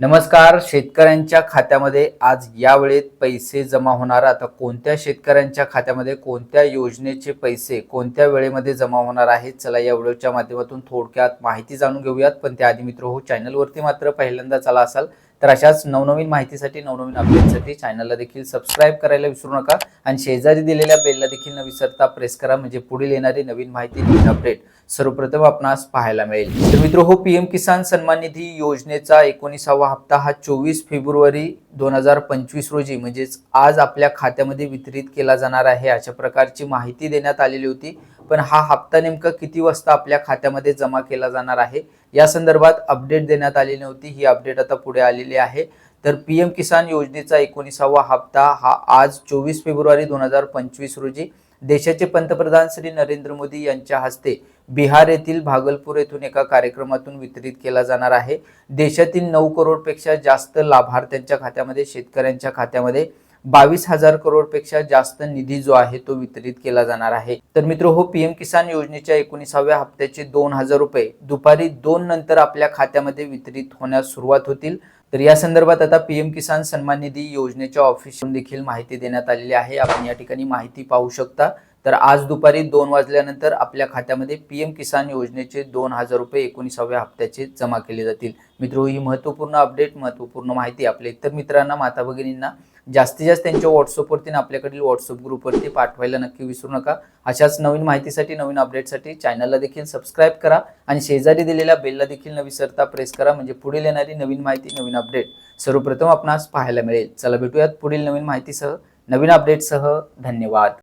नमस्कार शेतकऱ्यांच्या खात्यामध्ये आज या वेळेत पैसे जमा होणार. आता कोणत्या शेतकऱ्यांच्या खात्यामध्ये कोणत्या योजनेचे पैसे कोणत्या वेळेमध्ये जमा होणार आहेत? चला या व्हिडिओच्या माध्यमातून थोडक्यात माहिती जाणून घेऊयात. पण त्याआधी मित्र हो चॅनलवरती मात्र पहिल्यांदा चला असाल तर अशाच नवनवीन माहितीसाठी नवनवीन अपडेटसाठी चॅनलला देखील सबस्क्राईब करायला विसरू नका. आणि शेजारी दिलेल्या बेलला देखील न विसरता प्रेस करा. म्हणजे पुढील येणारी नवीन माहिती नवीन अपडेट सर्वप्रथम आपणास पाहायला मिळेल. तर मित्र हो पीएम किसान सन्मान निधी योजनेचा एकोणीसावा हप्ता हा चोवीस फेब्रुवारी दोन हजार पंचवीस रोजी म्हणजेच आज आपल्या खात्यामध्ये वितरित केला जाणार आहे अशा प्रकारची माहिती देण्यात आलेली होती. पण हा हप्ता नेमका किती वाजता आपल्या खात्यामध्ये जमा केला जाणार आहे? या संदर्भात अपडेट देण्यात आली नव्हती. ही अपडेट आता पुढे आलेली आहे. तर पी एम किसान योजनेचा एकोणीसावा हप्ता हा आज चोवीस फेब्रुवारी दोन हजार पंचवीस रोजी देशाचे पंतप्रधान श्री नरेंद्र मोदी यांच्या हस्ते बिहार येथील भागलपूर येथून एका कार्यक्रमातून वितरित केला जाणार आहे. देशातील नऊ करोडपेक्षा जास्त लाभार्थ्यांच्या खात्यामध्ये शेतकऱ्यांच्या खात्यामध्ये बावीस हजार करोडपेक्षा जास्त निधी जो आहे तो वितरित केला जाणार आहे. तर मित्र हो पीएम किसान योजनेच्या एकोणीसाव्या हप्त्याचे दोन हजार रुपये दुपारी दोन नंतर आपल्या खात्यामध्ये वितरित होण्यास सुरुवात होतील. तर या संदर्भात आता पीएम किसान सन्मान निधी योजनेच्या ऑफिसकडून देखील माहिती देण्यात आलेली आहे. आपण या ठिकाणी माहिती पाहू शकता. तर आज दुपारी दोन वाजल्यानंतर आपल्या खात्यामध्ये पी एम किसान योजनेचे दोन हजार रुपये एकोणीसाव्या हप्त्याचे जमा केले जातील. मित्र ही महत्त्वपूर्ण अपडेट महत्त्वपूर्ण माहिती आपल्या इतर मित्रांना माता भगिनींना जास्तीत जास्त त्यांच्या व्हॉट्सअपवरती आपल्याकडील व्हॉट्सअप ग्रुपवरती पाठवायला नक्की विसरू नका. अशाच नवीन माहितीसाठी नवीन अपडेटसाठी चॅनलला देखील सबस्क्राईब करा आणि शेजारी दिलेल्या बेलला देखील न विसरता प्रेस करा. म्हणजे पुढील येणारी नवीन माहिती नवीन अपडेट सर्वप्रथम आपणास पाहायला मिळेल. चला भेटूयात पुढील नवीन माहितीसह. नवीन अपडेटसह धन्यवाद.